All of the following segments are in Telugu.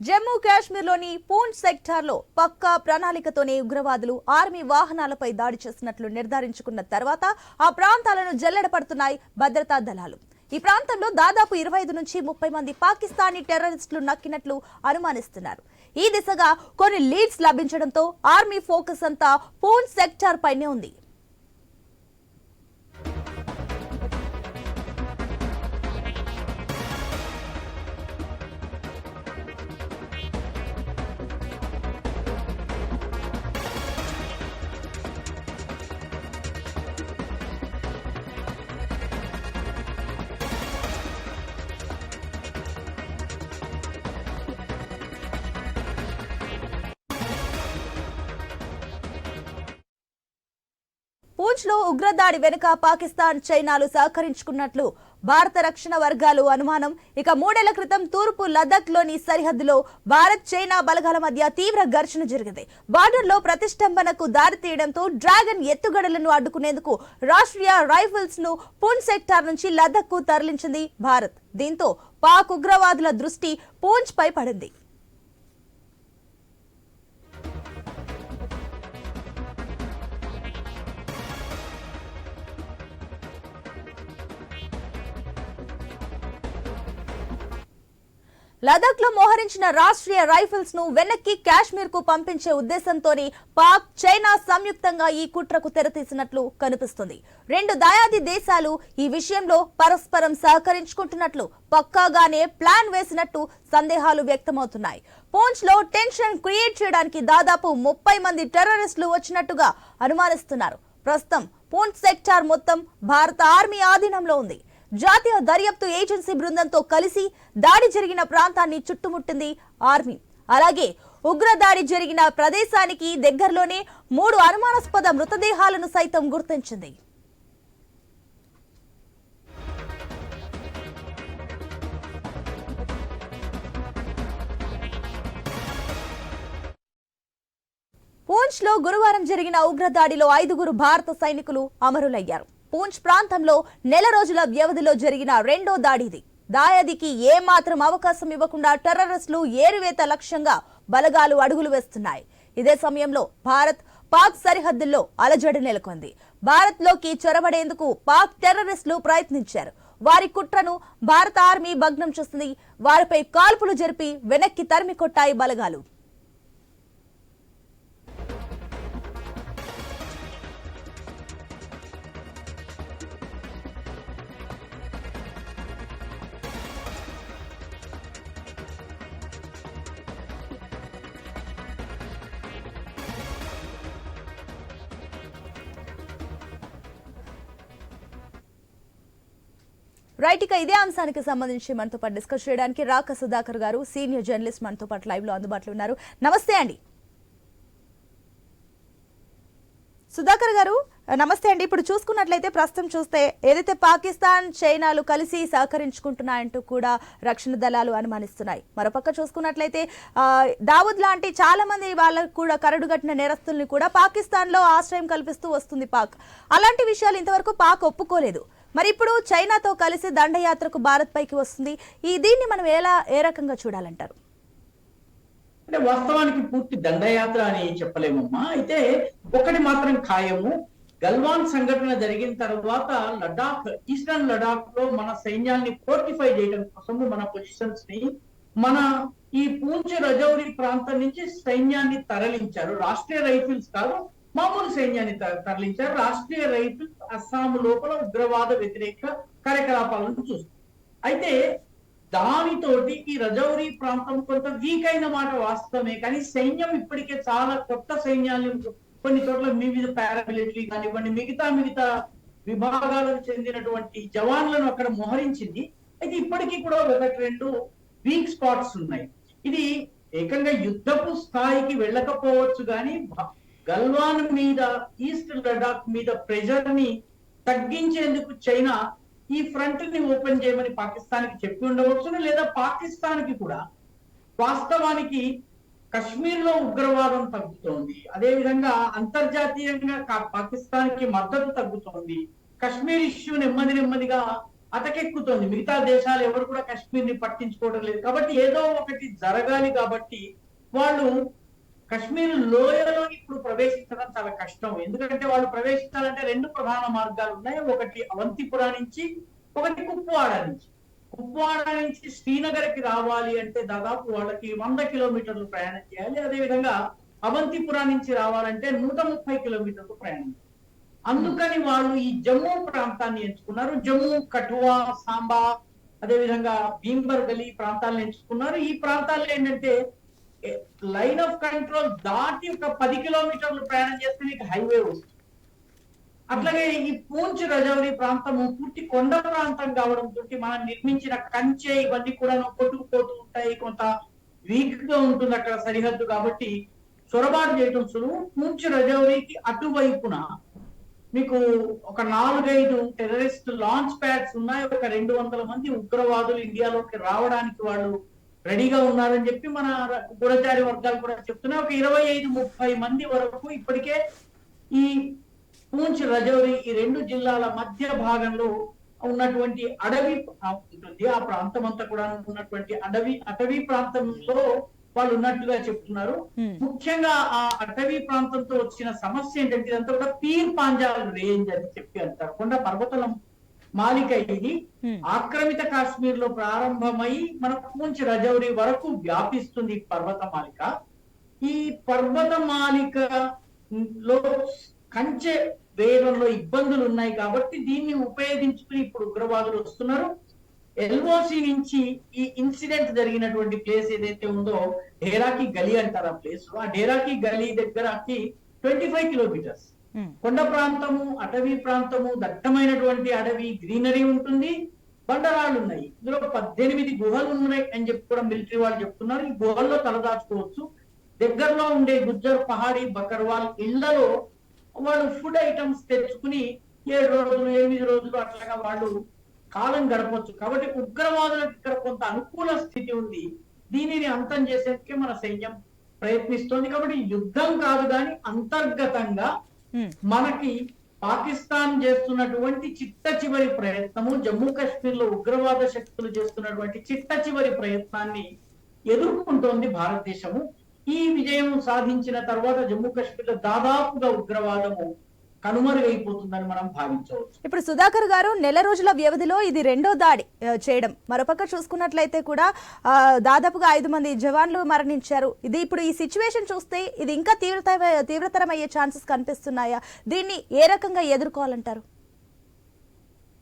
జమ్మూ కాశ్మీర్లోని పూంచ్ సెక్టార్లో పక్కా ప్రణాళికతోనే ఉగ్రవాదులు ఆర్మీ వాహనాలపై దాడి చేసినట్లు నిర్ధారించుకున్న తర్వాత ఆ ప్రాంతాలను జల్లెడపడుతున్నాయి భద్రతా దళాలు. ఈ ప్రాంతంలో దాదాపు ఇరవై ఐదు నుంచి ముప్పై మంది పాకిస్తానీ టెర్రరిస్టులు నక్కినట్లు అనుమానిస్తున్నారు. ఈ దిశగా కొన్ని లీడ్స్ లభించడంతో ఆర్మీ ఫోకస్ అంతా పూంచ్ సెక్టార్ పైనే ఉంది. పూంచ్లో ఉగ్రదాడి వెనుక పాకిస్తాన్ చైనాలు సహకరించుకున్నట్లు భారత రక్షణ వర్గాలు అనుమానం. ఇక మూడేళ్ళ క్రితం తూర్పు లదక్లోని సరిహద్దులో భారత్ చైనా బలగాల మధ్య తీవ్ర ఘర్షణ జరిగింది. బార్డర్లో ప్రతిష్టంభనకు దారితీయడంతో డ్రాగన్ ఎత్తుగడలను అడ్డుకునేందుకు రాష్ట్రీయ రైఫిల్స్ను పూంచ్ సెక్టార్ నుంచి లదక్కు తరలించింది భారత్. దీంతో పాక్ ఉగ్రవాదుల దృష్టి పూంచ్ పై పడింది. లదాఖ్లో మోహరించిన రాష్ట్రీయ రైఫిల్స్ను వెనక్కి కాశ్మీర్కు పంపించే ఉద్దేశంతోనే పాక్ చైనా సంయుక్తంగా ఈ కుట్రకు తెరతీసినట్లు కనిపిస్తుంది. రెండు దయాది దేశాలు ఈ విషయంలో పరస్పరం సహకరించుకుంటున్నట్లు పక్కాగానే ప్లాన్ వేసినట్టు సందేహాలు వ్యక్తమవుతున్నాయి. పూంచ్లో టెన్షన్ క్రియేట్ చేయడానికి దాదాపు ముప్పై మంది టెర్రరిస్టులు వచ్చినట్టుగా అనుమానిస్తున్నారు. ప్రస్తుతం పూంచ్ సెక్టార్ మొత్తం భారత ఆర్మీ ఆధీనంలో ఉంది. జాతీయ దర్యాప్తు ఏజెన్సీ బృందంతో కలిసి దాడి జరిగిన ప్రాంతాన్ని చుట్టుముట్టింది ఆర్మీ. అలాగే ఉగ్ర దాడి జరిగిన ప్రదేశానికి దగ్గరలోనే మూడు అనుమానాస్పద మృతదేహాలను సైతం గుర్తించింది. పూంచ్లో గురువారం జరిగిన ఉగ్రదాడిలో ఐదుగురు భారత సైనికులు అమరులయ్యారు. పూంచ్ ప్రాంతంలో నెల రోజుల వ్యవధిలో జరిగిన రెండో దాడిది. దాయాదికి ఏమాత్రం అవకాశం ఇవ్వకుండా టెర్రరిస్టులు ఏరువేత లక్ష్యంగా బలగాలు అడుగులు వేస్తున్నాయి. ఇదే సమయంలో భారత్ పాక్ సరిహద్దుల్లో అలజడి నెలకొంది. భారత్లోకి చొరబడేందుకు పాక్ టెర్రరిస్టులు ప్రయత్నించారు. వారి కుట్రను భారత ఆర్మీ భగ్నం చేసింది వారిపై కాల్పులు జరిపి వెనక్కి తరిమి కొట్టాయి బలగాలు. రైట్ ఇక ఇదే అంశానికి సంబంధించి మనతో పాటు డిస్కస్ చేయడానికి రాక సుధాకర్ గారు సీనియర్ జర్నలిస్ట్ మనతో పాటు లైవ్లో అందుబాటులో ఉన్నారు. నమస్తే అండి. సుధాకర్ గారు నమస్తే అండి. ఇప్పుడు చూసుకున్నట్లయితే ప్రస్తుతం చూస్తే ఏదైతే పాకిస్తాన్ చైనాలు కలిసి సహకరించుకుంటున్నాయంటూ కూడా రక్షణ దళాలు అనుమానిస్తున్నాయి. మరోపక్క చూసుకున్నట్లయితే దావుద్ లాంటి చాలా మంది వాళ్ళకు కూడా కరడుగట్టిన నేరస్తుల్ని కూడా పాకిస్తాన్లో ఆశ్రయం కల్పిస్తూ వస్తుంది పాక్. అలాంటి విషయాలు ఇంతవరకు పాక్ ఒప్పుకోలేదు. మరి ఇప్పుడు చైనాతో కలిసి దండయాత్రకు భారత్ పైకి వస్తుంది. ఈ దీన్ని మనం ఎలా ఏ రకంగా చూడాలంటారు? అంటే వాస్తవానికి పూర్తి దండయాత్ర అని చెప్పలేమమ్మా. అయితే ఒకటి మాత్రం ఖాయము. గల్వాన్ సంఘటన జరిగిన తర్వాత లడాక్ ఈస్టర్న్ లడాక్లో మన సైన్యాన్ని ఫోర్టిఫై చేయడం కోసము మన పొజిషన్స్ని మన ఈ పూంచ్ రజౌరి ప్రాంతం నుంచి సైన్యాన్ని తరలించారు. రాష్ట్రీయ రైఫిల్స్ కాదు మామూలు సైన్యాన్ని తరలించారు. రాష్ట్రీయ రైతు అస్సాం లోపల ఉగ్రవాద వ్యతిరేక కార్యకలాపాలను చూస్తారు. అయితే దానితోటి ఈ రజౌరి ప్రాంతం కొంత వీక్ అయిన మాట వాస్తవమే. కానీ సైన్యం ఇప్పటికే చాలా కొత్త సైన్యాన్ని కొన్ని చోట్ల వివిధ పారామిలిటరీ కానివ్వండి మిగతా మిగతా విభాగాలకు చెందినటువంటి జవాన్లను అక్కడ మోహరించింది. అయితే ఇప్పటికీ కూడా ఒకటి రెండు వీక్ స్పాట్స్ ఉన్నాయి. ఇది ఏకంగా యుద్ధపు స్థాయికి వెళ్ళకపోవచ్చు కానీ గల్వాన్ మీద ఈస్ట్ లడాక్ మీద ప్రెషర్ని తగ్గించేందుకు చైనా ఈ ఫ్రంట్ని ఓపెన్ చేయమని పాకిస్తాన్కి చెప్పి ఉండవచ్చును లేదా పాకిస్తాన్కి కూడా. వాస్తవానికి కశ్మీర్లో ఉగ్రవాదం తగ్గుతోంది. అదే విధంగా అంతర్జాతీయంగా పాకిస్తాన్కి మద్దతు తగ్గుతోంది. కశ్మీర్ ఇష్యూ నెమ్మది నెమ్మదిగా అటకెక్కుతోంది. మిగతా దేశాలు ఎవరు కూడా కశ్మీర్ని పట్టించుకోవడం లేదు. కాబట్టి ఏదో ఒకటి జరగాలి కాబట్టి వాళ్ళు కశ్మీర్ లోయలో ఇప్పుడు ప్రవేశించడం చాలా కష్టం. ఎందుకంటే వాళ్ళు ప్రవేశించాలంటే రెండు ప్రధాన మార్గాలు ఉన్నాయి. ఒకటి అవంతిపుర నుంచి ఒకటి కుప్వాడ నుంచి. కుప్వాడ నుంచి శ్రీనగర్కి రావాలి అంటే దాదాపు వాళ్ళకి వంద కిలోమీటర్లు ప్రయాణం చేయాలి. అదేవిధంగా అవంతిపుర నుంచి రావాలంటే నూట ముప్పై కిలోమీటర్లు ప్రయాణం చేయాలి. అందుకని వాళ్ళు ఈ జమ్మూ ప్రాంతాన్ని ఎంచుకున్నారు. జమ్మూ కఠువా సాంబా అదేవిధంగా భీంబర్ గలీ ప్రాంతాలను ఎంచుకున్నారు. ఈ ప్రాంతాల్లో ఏంటంటే లైన్ ఆఫ్ కంట్రోల్ దాటి ఒక పది కిలోమీటర్లు ప్రయాణం చేస్తే మీకు హైవే వస్తుంది. అట్లాగే ఈ పూంచ్ రజౌరి ప్రాంతము పూర్తి కొండ ప్రాంతం కావడంతో మనం నిర్మించిన కంచె ఇవన్నీ కూడా కొట్టుకుపోతూ ఉంటాయి. కొంత వీక్గా ఉంటుంది అక్కడ సరిహద్దు కాబట్టి చొరబాటు చేయటం సులువు. పూంచ్ రజౌరికి అటువైపున మీకు ఒక నాలుగైదు టెర్రరిస్ట్ లాంచ్ ప్యాడ్స్ ఉన్నాయి. ఒక రెండు వందల మంది ఉగ్రవాదులు ఇండియాలోకి రావడానికి వాళ్ళు రెడీగా ఉన్నారని చెప్పి మన గూఢచారి వర్గాలు కూడా చెప్తున్నాయి ఒక ఇరవై ఐదు ముప్పై మంది వరకు ఇప్పటికే ఈ పూంచ్ రజౌరి ఈ రెండు జిల్లాల మధ్య భాగంలో ఉన్నటువంటి అడవి ఉంటుంది. ఆ ప్రాంతం అంతా కూడా ఉన్నటువంటి అడవి అటవీ ప్రాంతంలో వాళ్ళు ఉన్నట్టుగా చెప్తున్నారు. ముఖ్యంగా ఆ అటవీ ప్రాంతంతో వచ్చిన సమస్య ఏంటంటే ఇదంతా కూడా పీర్ పాంజాల్ రేంజ్ అని చెప్పి అంటారు. కొండ పర్వతలం మాలిక ఇది. ఆక్రమిత కాశ్మీర్లో ప్రారంభమై మన పూంచ్ రజౌరి వరకు వ్యాపిస్తుంది ఈ పర్వత మాలిక. ఈ పర్వత మాలిక లో కంచె వేయడంలో ఇబ్బందులు ఉన్నాయి కాబట్టి దీన్ని ఉపయోగించుకుని ఇప్పుడు ఉగ్రవాదులు వస్తున్నారు. ఎల్ఓసి నుంచి ఈ ఇన్సిడెంట్ జరిగినటువంటి ప్లేస్ ఏదైతే ఉందో డేరాకి గలీ అంటారు ఆ ప్లేస్ ఆ డేరాకి గలీ దగ్గరకి ట్వంటీ ఫైవ్ కిలోమీటర్స్. Hmm. కొండ ప్రాంతము అటవీ ప్రాంతము దట్టమైనటువంటి అడవి గ్రీనరీ ఉంటుంది బండరాళ్ళు ఉన్నాయి. ఇందులో పద్దెనిమిది గుహలు ఉన్నాయి అని చెప్పి కూడా మిలిటరీ వాళ్ళు చెప్తున్నారు. ఈ గుహల్లో తలదాచుకోవచ్చు దగ్గరలో ఉండే గుజ్జర్ పహాడి బకర్వాల్ ఇళ్ళలో వాళ్ళు ఫుడ్ ఐటమ్స్ తెచ్చుకుని ఏడు రోజులు ఎనిమిది రోజులు అట్లాగా వాళ్ళు కాలం గడపవచ్చు కాబట్టి ఉగ్రవాదులకు ఇక్కడ కొంత అనుకూల స్థితి ఉంది. దీనిని అంతం చేసేందుకే మన సైన్యం ప్రయత్నిస్తోంది. కాబట్టి యుద్ధం కాదు కానీ అంతర్గతంగా Hmm. మనకి పాకిస్తాన్ చేస్తున్నటువంటి చిట్ట చివరి ప్రయత్నము జమ్మూ కాశ్మీర్లో ఉగ్రవాద శక్తులు చేస్తున్నటువంటి చిట్ట చివరి ప్రయత్నాన్ని ఎదుర్కొంటోంది భారతదేశము. ఈ విజయం సాధించిన తర్వాత జమ్మూ కాశ్మీర్లో దాదాపుగా ఉగ్రవాదము కనుమరుగైపోతుందని మనం భావించవచ్చు. ఇప్పుడు సుధాకర్ గారు నెల రోజుల వ్యవధిలో ఇది రెండో దాడి చేయడం. మరోపక్క చూసుకున్నట్లయితే కూడా దాదాపుగా ఐదు మంది జవాన్లు మరణించారు. ఇది ఇప్పుడు ఈ సిచ్యువేషన్ చూస్తే ఇది ఇంకా తీవ్రత తీవ్రతరం అయ్యే ఛాన్సెస్ కనిపిస్తున్నాయా? దీన్ని ఏ రకంగా ఎదుర్కోవాలంటారు?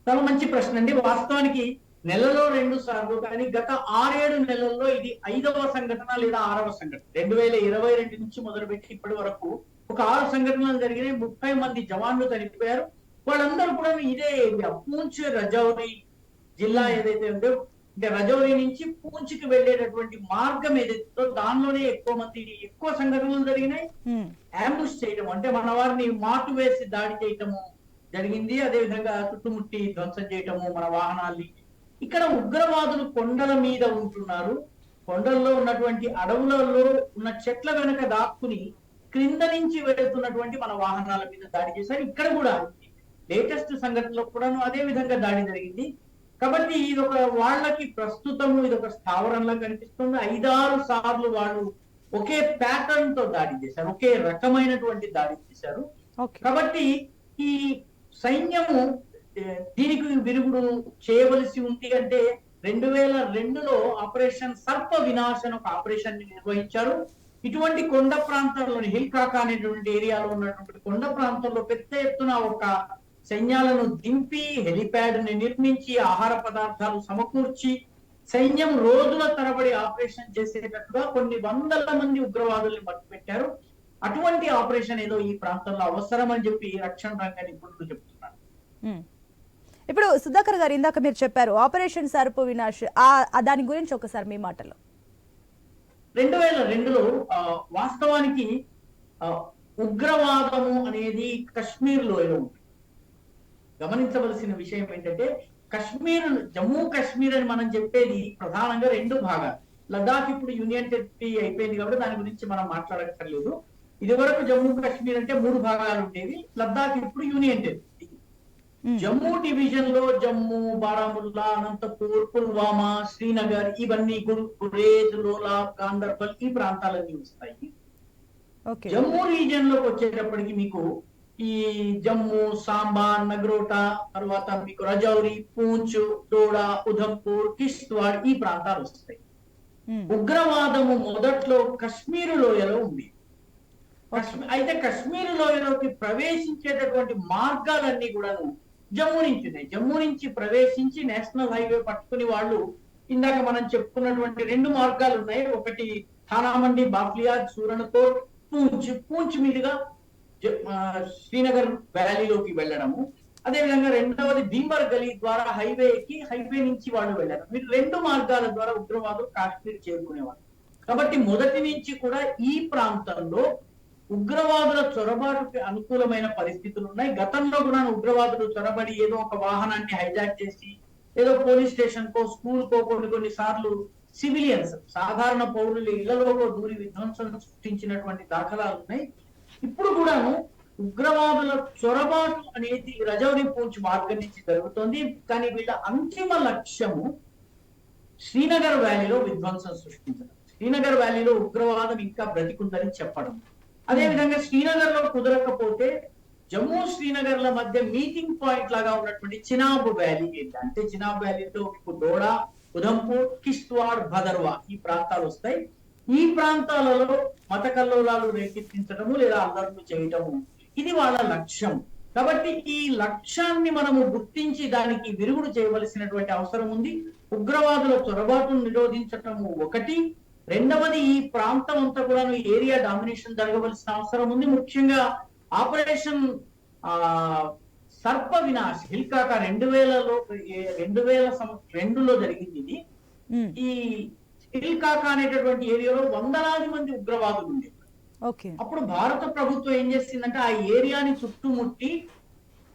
చాలా మంచి ప్రశ్న అండి. వాస్తవానికి నెలలో రెండు సార్లు కానీ గత ఆరేడు నెలల్లో ఇది ఐదవ సంఘటన లేదా ఆరవ సంఘటన. రెండు వేల ఇరవై రెండు నుంచి మొదలుపెట్టి ఇప్పటి వరకు ఒక ఆరు సంఘటనలు జరిగినాయి. ముప్పై మంది జవాన్లు చనిపోయారు. వాళ్ళందరూ కూడా ఇదే ఏరియా. పూంచ్ రజౌరి జిల్లా ఏదైతే ఉందో అంటే రజౌరి నుంచి పూంచ్కి వెళ్ళేటటువంటి మార్గం ఏదైతే దానిలోనే ఎక్కువ మంది ఎక్కువ సంఘటనలు జరిగినాయి. అంబుష్ చేయడం అంటే మన వారిని మాటు వేసి దాడి చేయటము జరిగింది. అదే విధంగా చుట్టుముట్టి ధ్వంసం చేయటము మన వాహనాల్ని. ఇక్కడ ఉగ్రవాదులు కొండల మీద ఉంటున్నారు. కొండల్లో ఉన్నటువంటి అడవులలో ఉన్న చెట్ల వెనక దాక్కుని క్రింద నుంచి వెళుతున్నటువంటి మన వాహనాల మీద దాడి చేశారు. ఇక్కడ కూడా లేటెస్ట్ సంఘటనలో కూడాను అదే విధంగా దాడి జరిగింది. కాబట్టి ఇది ఒక వాళ్ళకి ప్రస్తుతము ఇది ఒక స్థావరంలా కనిపిస్తుంది. ఐదారు సార్లు వాళ్ళు ఒకే ప్యాటర్న్తో దాడి చేశారు. ఒకే రకమైనటువంటి దాడి చేశారు. కాబట్టి ఈ సైన్యము దీనికి విరుగుడు చేయవలసి ఉంది అంటే రెండు వేల రెండులో ఆపరేషన్ సర్ప వినాశ్ అని ఒక ఆపరేషన్ని నిర్వహించారు. ఇటువంటి కొండ ప్రాంతాల్లోని హిల్ కాకా అనేటువంటి ఏరియాలో ఉన్నటువంటి కొండ ప్రాంతంలో పెద్ద ఎత్తున ఒక సైన్యాలను దింపి హెలిప్యాడ్ని నిర్మించి ఆహార పదార్థాలు సమకూర్చి సైన్యం రోజుల తరబడి ఆపరేషన్ చేసేటట్టుగా కొన్ని వందల మంది ఉగ్రవాదుల్ని పట్టుపెట్టారు. అటువంటి ఆపరేషన్ ఏదో ఈ ప్రాంతంలో అవసరం అని చెప్పి రక్షణ రంగ నిపుణులు చెప్తున్నారు. ఇప్పుడు సుధాకర్ గారు ఇందాక మీరు చెప్పారు ఆపరేషన్ సర్పు వినాష్ ఆ ఆ దాని గురించి ఒకసారి మీ మాటలో రెండు వేల రెండులో వాస్తవానికి ఉగ్రవాదము అనేది కశ్మీర్ లోయలో ఉంది. గమనించవలసిన విషయం ఏంటంటే కశ్మీర్ జమ్మూ కాశ్మీర్ అని మనం చెప్పేది ప్రధానంగా రెండు భాగాలు. లద్దాఖ్ ఇప్పుడు యూనియన్ టెరిటరీ అయిపోయింది కాబట్టి దాని గురించి మనం మాట్లాడక్కర్లేదు. ఇది వరకు జమ్మూ కాశ్మీర్ అంటే మూడు భాగాలు ఉండేవి. లద్దాఖ్ ఇప్పుడు యూనియన్ టెరిటరీ. జమ్మూ డివిజన్లో జమ్మూ బారాముల్లా అనంతపూర్ పుల్వామా శ్రీనగర్ ఇవన్నీ గుర్- గురేజ్ లోలా గాందర్బల్ ఈ ప్రాంతాలన్నీ వస్తాయి. జమ్మూ రీజియన్లోకి వచ్చేటప్పటికి మీకు ఈ జమ్మూ సాంబా నగ్రోటా తర్వాత మీకు రజౌరి పూంచ్ డోడా ఉధంపూర్ కిష్త్వాడ్ ఈ ప్రాంతాలు వస్తాయి. ఉగ్రవాదము మొదట్లో కశ్మీరు లోయలో ఉంది. అయితే కశ్మీరు లోయలోకి ప్రవేశించేటటువంటి మార్గాలన్నీ కూడాను జమ్మూ నుంచి జమ్మూ నుంచి ప్రవేశించి నేషనల్ హైవే పట్టుకుని వాళ్ళు ఇందాక మనం చెప్పుకున్నటువంటి రెండు మార్గాలు ఉన్నాయి. ఒకటి థానామండి బాఫ్లియా సూరణతో పూంచ్. పూంచ్ మీదుగా శ్రీనగర్ వ్యాలీలోకి వెళ్ళడము. అదేవిధంగా రెండవది భీమర్ గలీ ద్వారా హైవే ఎక్కి హైవే నుంచి వాళ్ళు వెళ్ళారు మీరు రెండు మార్గాల ద్వారా ఉగ్రవాదులు కాశ్మీర్ చేరుకునేవారు కాబట్టి మొదటి నుంచి కూడా ఈ ప్రాంతంలో ఉగ్రవాదుల చొరబాటుకి అనుకూలమైన పరిస్థితులు ఉన్నాయి. గతంలో కూడా ఉగ్రవాదులు చొరబడి ఏదో ఒక వాహనాన్ని హైజాక్ చేసి ఏదో పోలీస్ స్టేషన్ కో స్కూల్ కో కొన్ని కొన్ని సార్లు సివిలియన్స్ సాధారణ పౌరులు ఇళ్ళలో దూరి విధ్వంసం సృష్టించినటువంటి దాఖలాలు ఉన్నాయి. ఇప్పుడు కూడాను ఉగ్రవాదుల చొరబాటు అనేది రజౌరి పూంచ్ మార్గం నుంచి జరుగుతోంది. కానీ వీళ్ళ అంతిమ లక్ష్యము శ్రీనగర్ వ్యాలీలో విధ్వంసం సృష్టించడం. శ్రీనగర్ వ్యాలీలో ఉగ్రవాదం ఇంకా బ్రతికుందని చెప్పడం. అదే విధంగా శ్రీనగర్లో కుదరకపోతే జమ్మూ శ్రీనగర్ ల మధ్య మీటింగ్ పాయింట్ లాగా ఉన్నటువంటి చినాబ్ వ్యాలీ ఏంటి అంటే చినాబ్ వ్యాలీలో మీకు డోడా ఉధంపూర్ కిష్త్వాడ్ భదర్వా ఈ ప్రాంతాలు వస్తాయి. ఈ ప్రాంతాలలో మత కల్లోలాలు రేకెత్తించడము లేదా అల్లర్లు చేయటము ఇది వాళ్ళ లక్ష్యం. కాబట్టి ఈ లక్ష్యాన్ని మనము గుర్తించి దానికి విరుగుడు చేయవలసినటువంటి అవసరం ఉంది. ఉగ్రవాదుల చొరబాటును నిరోధించటము ఒకటి. రెండవది ఈ ప్రాంతం అంతా కూడా ఏరియా డామినేషన్ జరగవలసిన అవసరం ఉంది. ముఖ్యంగా ఆపరేషన్ ఆ సర్ప వినాశ్ హిల్కాక రెండు వేలలో రెండు వేల రెండులో జరిగింది ఇది. ఈ హిల్కాక అనేటటువంటి ఏరియాలో వందలాది మంది ఉగ్రవాదులు ఓకే. అప్పుడు భారత ప్రభుత్వం ఏం చేసిందంటే ఆ ఏరియాని చుట్టుముట్టి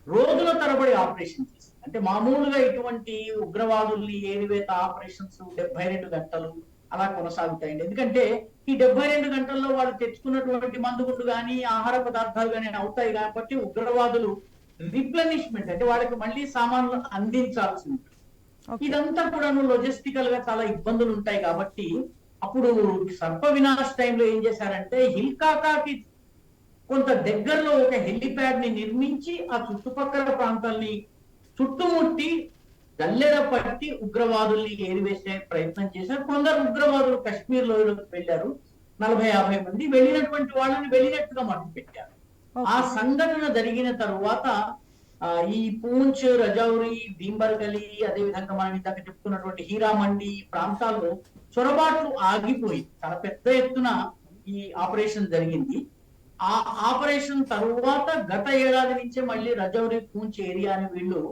రోజుల తరబడి ఆపరేషన్ చేసింది. అంటే మామూలుగా ఇటువంటి ఉగ్రవాదుల్ని ఏరివేత ఆపరేషన్స్ డెబ్బై రెండు గంటలు అలా కొనసాగుతాయండి. ఎందుకంటే ఈ డెబ్బై రెండు గంటల్లో వాళ్ళు తెచ్చుకున్నటువంటి మందుగుండు కానీ ఆహార పదార్థాలు కానీ అవుతాయి కాబట్టి ఉగ్రవాదులు రిప్లెనిష్మెంట్ అంటే వాళ్ళకి మళ్ళీ సామాన్లు అందించాల్సి ఉంటుంది ఇదంతా కూడాను లాజిస్టికల్గా చాలా ఇబ్బందులు ఉంటాయి కాబట్టి అప్పుడు సర్ప వినాశ్ టైంలో ఏం చేశారంటే హిల్కాకాకి కొంత దగ్గరలో ఒక హెలిప్యాడ్ని నిర్మించి ఆ చుట్టుపక్కల ప్రాంతాల్ని చుట్టుముట్టి గల్లెడ పట్టి ఉగ్రవాదుల్ని ఏరివేసే ప్రయత్నం చేశారు. కొందరు ఉగ్రవాదులు కశ్మీర్ లోయలోకి వెళ్ళారు. నలభై యాభై మంది వెళ్ళినటువంటి వాళ్ళని వెళ్ళినట్టుగా మట్టుకు పెట్టారు. ఆ సంఘటన జరిగిన తరువాత ఈ పూంచ్ రజౌరి భీంబర్గలి అదే విధంగా మనం ఇందాక చెప్పుకున్నటువంటి హీరామండి ఈ ప్రాంతాల్లో చొరబాట్లు ఆగిపోయి చాలా పెద్ద ఎత్తున ఈ ఆపరేషన్ జరిగింది. ఆ ఆపరేషన్ తరువాత గత ఏడాది నుంచే మళ్ళీ రజౌరి పూంచ్ ఏరియాని వీళ్ళు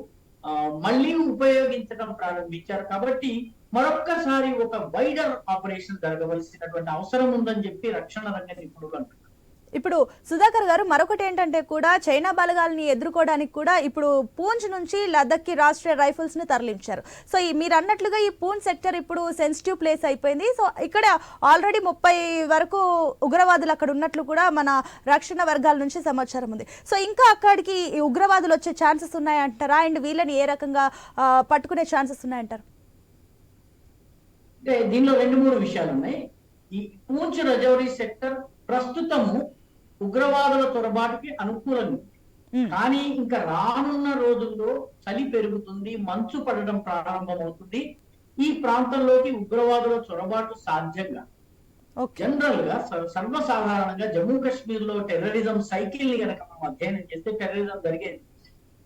మళ్ళీ ఉపయోగించడం ప్రారంభించారు. కాబట్టి మరొక్కసారి ఒక వైడర్ ఆపరేషన్ జరగవలసినటువంటి అవసరం ఉందని చెప్పి రక్షణ రంగ నిపుణులు అంటున్నారు ఇప్పుడు సుధాకర్ గారు మరొకటి ఏంటంటే కూడా చైనా బలగాల్ని ఎదుర్కోవడానికి కూడా ఇప్పుడు పూంచ్ నుంచి లదక్కి రాష్ట్రీయ రైఫిల్స్ని తరలించారు. సో ఈ మీరు అన్నట్లుగా ఈ పూంచ్ సెక్టర్ ఇప్పుడు సెన్సిటివ్ ప్లేస్ అయిపోయింది. సో ఇక్కడ ఆల్రెడీ ముప్పై వరకు ఉగ్రవాదులు అక్కడ ఉన్నట్లు కూడా మన రక్షణ వర్గాల నుంచి సమాచారం ఉంది. సో ఇంకా అక్కడికి ఉగ్రవాదులు వచ్చే ఛాన్సెస్ ఉన్నాయంటారా? అండ్ వీళ్ళని ఏ రకంగా పట్టుకునే ఛాన్సెస్ ఉన్నాయంటారు? దీనిలో రెండు మూడు విషయాలు ఉన్నాయి. ఈ పూంచ్ రజౌరి సెక్టర్ ప్రస్తుతము ఉగ్రవాదుల చొరబాటుకి అనుకూలంగా కానీ ఇంకా రానున్న రోజుల్లో చలి పెరుగుతుంది మంచు పడడం ప్రారంభమవుతుంది. ఈ ప్రాంతంలోకి ఉగ్రవాదుల చొరబాటు సాధ్యంగా. జనరల్గా సర్వ- సర్వసాధారణంగా జమ్మూ కాశ్మీర్లో టెర్రరిజం సైకిల్ని కనుక మనం అధ్యయనం చేస్తే టెర్రరిజం జరిగేది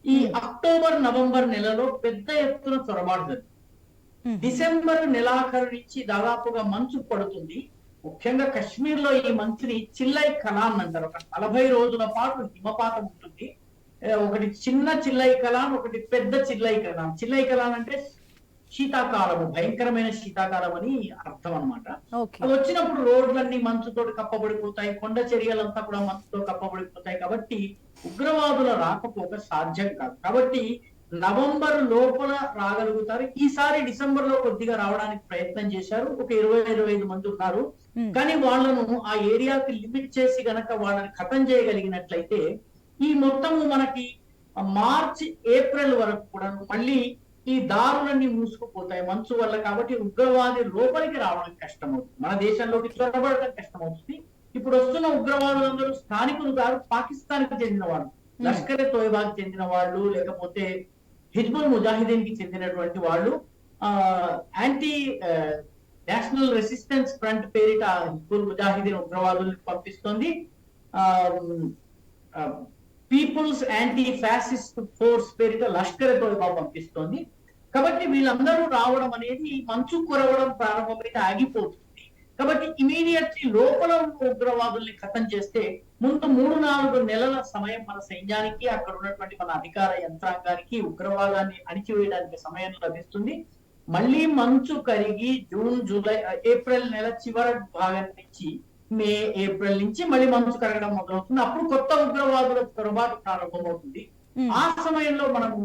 ఈ అక్టోబర్ నవంబర్ నెలలో పెద్ద ఎత్తున చొరబాటు జరిగింది. డిసెంబర్ నెలాఖరు నుంచి దాదాపుగా మంచు పడుతుంది. ముఖ్యంగా కశ్మీర్లో ఈ మంచుని చిల్లై కలాన్ అంటారు. ఒక నలభై రోజుల పాటు హిమపాతం ఉంటుంది. ఒకటి చిన్న చిల్లై కలాన్ ఒకటి పెద్ద చిల్లై కలాన్ చిల్లై కలాన్ అంటే శీతాకాలము భయంకరమైన శీతాకాలం అని అర్థం అన్నమాట. ఓకే. అది వచ్చినప్పుడు రోడ్లన్నీ మంచుతో కప్పబడిపోతాయి కొండ చర్యలంతా కూడా మంచుతో కప్పబడిపోతాయి కాబట్టి ఉగ్రవాదుల రాకపోక సాధ్యం కాదు. కాబట్టి నవంబర్ లోపల రాగలుగుతారు. ఈసారి డిసెంబర్లో కొద్దిగా రావడానికి ప్రయత్నం చేశారు. ఒక ఇరవై ఇరవై ఐదు మంది ఉన్నారు. కానీ వాళ్ళను ఆ ఏరియాకి లిమిట్ చేసి గనక వాళ్ళని ఖతం చేయగలిగినట్లయితే ఈ మొత్తము మనకి మార్చి ఏప్రిల్ వరకు కూడా మళ్ళీ ఈ దారులన్నీ మూసుకుపోతాయి మంచు వల్ల కాబట్టి ఉగ్రవాది లోపలికి రావడం కష్టమవుతుంది. మన దేశంలోకి చొరబడడం కష్టమవుతుంది. ఇప్పుడు వస్తున్న ఉగ్రవాదులందరూ స్థానికులు కాదు పాకిస్తాన్కి చెందిన వాళ్ళు. లష్కర్ తోయబాకి చెందిన వాళ్ళు లేకపోతే హిజ్బుల్ ముజాహిదీన్కి చెందినటువంటి వాళ్ళు ఆ యాంటీ నేషనల్ రెసిస్టెన్స్ ఫ్రంట్ పేరిట హిజ్బుల్ ముజాహిదీన్ ఉగ్రవాదుల్ని పంపిస్తోంది. పీపుల్స్ యాంటీ ఫ్యాసిస్ట్ ఫోర్స్ పేరిట లష్కర్ తోయబా పంపిస్తోంది. కాబట్టి వీళ్ళందరూ రావడం అనేది మంచు కురవడం ప్రారంభమైతే ఆగిపోతుంది. కాబట్టి ఇమీడియట్లీ లోపల ఉన్న ఉగ్రవాదుల్ని ఖతం చేస్తే ముందు మూడు నాలుగు నెలల సమయం మన సైన్యానికి అక్కడ ఉన్నటువంటి మన అధికార యంత్రాంగానికి ఉగ్రవాదాన్ని అణిచివేయడానికి సమయం లభిస్తుంది. మళ్ళీ మంచు కరిగి జూన్ జూలై ఏప్రిల్ నెల చివరి భాగం నుంచి మే ఏప్రిల్ నుంచి మళ్ళీ మంచు కరగడం మొదలవుతుంది అప్పుడు కొత్త ఉగ్రవాదుల చొరబాటు ప్రారంభమవుతుంది. ఆ సమయంలో మనము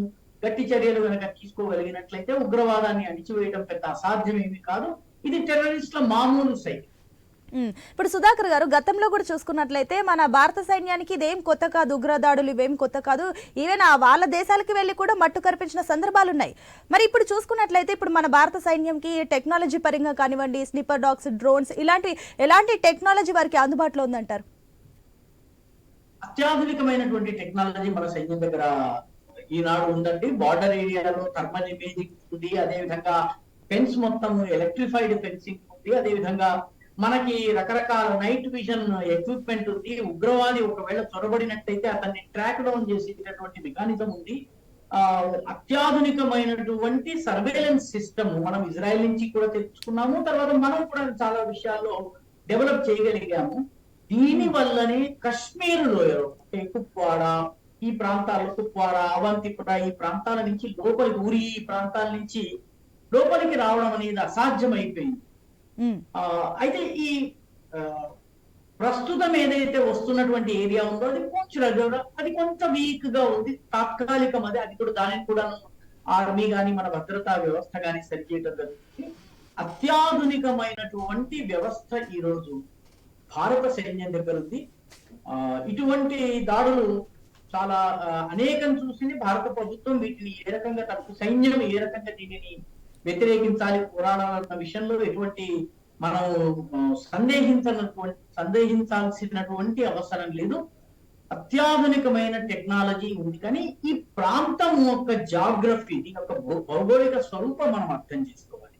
గట్టి చర్యలు కనుక తీసుకోగలిగినట్లయితే ఉగ్రవాదాన్ని అణిచివేయడం పెద్ద అసాధ్యమేమి కాదు ఇది టెర్రరిస్టుల మామూలు సైకిల్. ఇప్పుడు సుధాకర్ గారు గతంలో కూడా చూసుకున్నట్లయితే మన భారత సైన్యానికి ఇదేం కొత్త కాదు ఉగ్రదాడులు ఇవేం కొత్త కాదు. ఈవెన్ ఆ వాళ్ళ దేశాలకు వెళ్ళి కూడా మట్టు కనిపించిన సందర్భాలు ఉన్నాయి. మరి ఇప్పుడు చూసుకున్నట్లయితే ఇప్పుడు మన భారత సైన్యంకి టెక్నాలజీ పరంగా కానివ్వండి స్నిపర్ డాగ్స్ డ్రోన్స్ ఇలాంటి ఎలాంటి టెక్నాలజీ వారికి అందుబాటులో ఉందంటారు? అత్యాధునికమైనటువంటి టెక్నాలజీ మన సైన్యం దగ్గర ఈనాడు ఉందండి. బార్డర్ ఏరియాలో థర్మల్ ఇమేజింగ్ ఉంది అదేవిధంగా ఫెన్స్ మొత్తం ఎలక్ట్రిఫైడ్ ఫెన్సింగ్ ఉంది అదేవిధంగా మనకి రకరకాల నైట్ విజన్ ఎక్విప్మెంట్ ఉంది. ఉగ్రవాది ఒకవేళ చొరబడినట్టయితే అతన్ని ట్రాక్ డౌన్ చేసేటటువంటి మెకానిజం ఉంది. ఆ అత్యాధునికమైనటువంటి సర్వేలెన్స్ సిస్టమ్ మనం ఇజ్రాయెల్ నుంచి కూడా తెచ్చుకున్నాము. తర్వాత మనం కూడా చాలా విషయాల్లో డెవలప్ చేయగలిగాము. దీని వల్లనే కశ్మీర్ లోయలో అంటే కుప్వాడ ఈ ప్రాంతాల్లో కుప్వాడ అవంతిపుర ఈ ప్రాంతాల నుంచి లోపలి ఊరి ఈ ప్రాంతాల నుంచి లోపలికి రావడం అనేది అసాధ్యం అయిపోయింది Hmm. అయితే ఈ ప్రస్తుతం ఏదైతే వస్తున్నటువంటి ఏరియా ఉందో అది పూంచ్ అది కొంత వీక్గా ఉంది. తాత్కాలికం అది అది కూడా దానికి కూడా ఆర్మీ గాని మన భద్రతా వ్యవస్థ గాని సరి జరుగుతుంది అత్యాధునికమైనటువంటి వ్యవస్థ ఈ రోజు భారత సైన్యం దగ్గర ఉంది. ఆ, ఇటువంటి దాడులు చాలా అనేకం చూసింది. భారత ప్రభుత్వం వీటిని ఏ రకంగా తప్పు సైన్యం ఏ రకంగా దీనిని వ్యతిరేకించాలి పోరాడాలన్న విషయంలో ఎటువంటి మనం సందేహించినటువంటి సందేహించాల్సినటువంటి అవసరం లేదు. అత్యాధునికమైన టెక్నాలజీ ఉంది కానీ ఈ ప్రాంతం యొక్క జాగ్రఫీ దీని యొక్క భౌగోళిక స్వరూపం మనం అర్థం చేసుకోవాలి.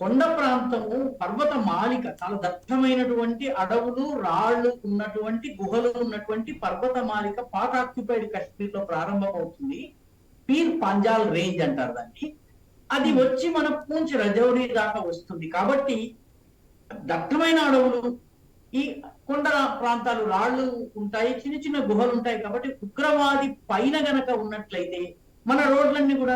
కొండ ప్రాంతము పర్వత మాలిక చాలా దట్టమైనటువంటి అడవులు రాళ్ళు ఉన్నటువంటి గుహలు ఉన్నటువంటి పర్వత మాలిక పాక్ ఆక్యుపైడ్ కాశ్మీర్లో ప్రారంభమవుతుంది. పీర్ పంజాల్ రేంజ్ అంటారు దాన్ని. అది వచ్చి మన పూంచ్ రజౌరి దాకా వస్తుంది. కాబట్టి దట్టమైన అడవులు ఈ కొండ ప్రాంతాలు రాళ్ళు ఉంటాయి చిన్న చిన్న గుహలు ఉంటాయి కాబట్టి ఉగ్రవాది పైన గనక ఉన్నట్లయితే మన రోడ్లన్నీ కూడా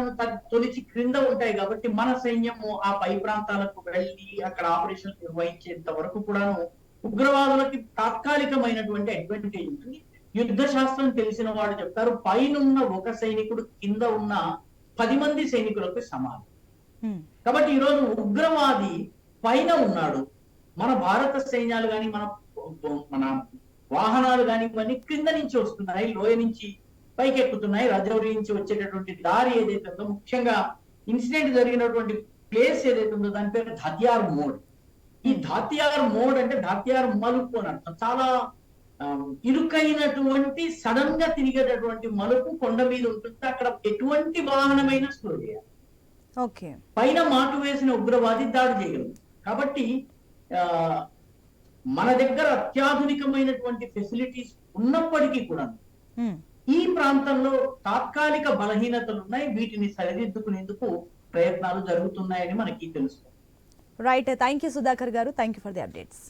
తొలిచి క్రింద ఉంటాయి కాబట్టి మన సైన్యము ఆ పై ప్రాంతాలకు వెళ్ళి అక్కడ ఆపరేషన్ నిర్వహించేంత వరకు కూడాను ఉగ్రవాదులకి తాత్కాలికమైనటువంటి అడ్వాంటేజ్ ఉంటుంది. యుద్ధ శాస్త్రం తెలిసిన వాడు చెప్తారు పైనున్న ఒక సైనికుడు కింద ఉన్న పది మంది సైనికులకు సమానం. కాబట్టి ఈరోజు ఉగ్రవాది పైన ఉన్నాడు. మన భారత సైన్యాలు కానీ మన మన వాహనాలు కానీ ఇవన్నీ క్రింద నుంచి వస్తున్నాయి లోయ నుంచి పైకి ఎక్కుతున్నాయి రజౌరి నుంచి వచ్చేటటువంటి దారి ఏదైతే ఉందో ముఖ్యంగా ఇన్సిడెంట్ జరిగినటువంటి ప్లేస్ ఏదైతే ఉందో దాని పేరు ధాత్యార్ మోడ్. ఈ ధాత్యార్ మోడ్ అంటే ధాత్యార్ మలుపు అని అర్థం. చాలా ఇరుకైనటువంటి సడన్గా తిరిగేటటువంటి మలుపు కొండ మీద ఉంటుంది. అక్కడ ఎటువంటి వాహనమైనా స్లో చేయాలి. పైన మాటు వేసిన ఉగ్రవాది దాడి చేయగలరు కాబట్టి మన దగ్గర అత్యాధునికమైనటువంటి ఫెసిలిటీస్ ఉన్నప్పటికీ కూడా. ఈ ప్రాంతంలో తాత్కాలిక బలహీనతలు ఉన్నాయి. వీటిని సరిదిద్దుకునేందుకు ప్రయత్నాలు జరుగుతున్నాయని మనకి తెలుసు. Right thank you Sudhakar garu. Thank you for the updates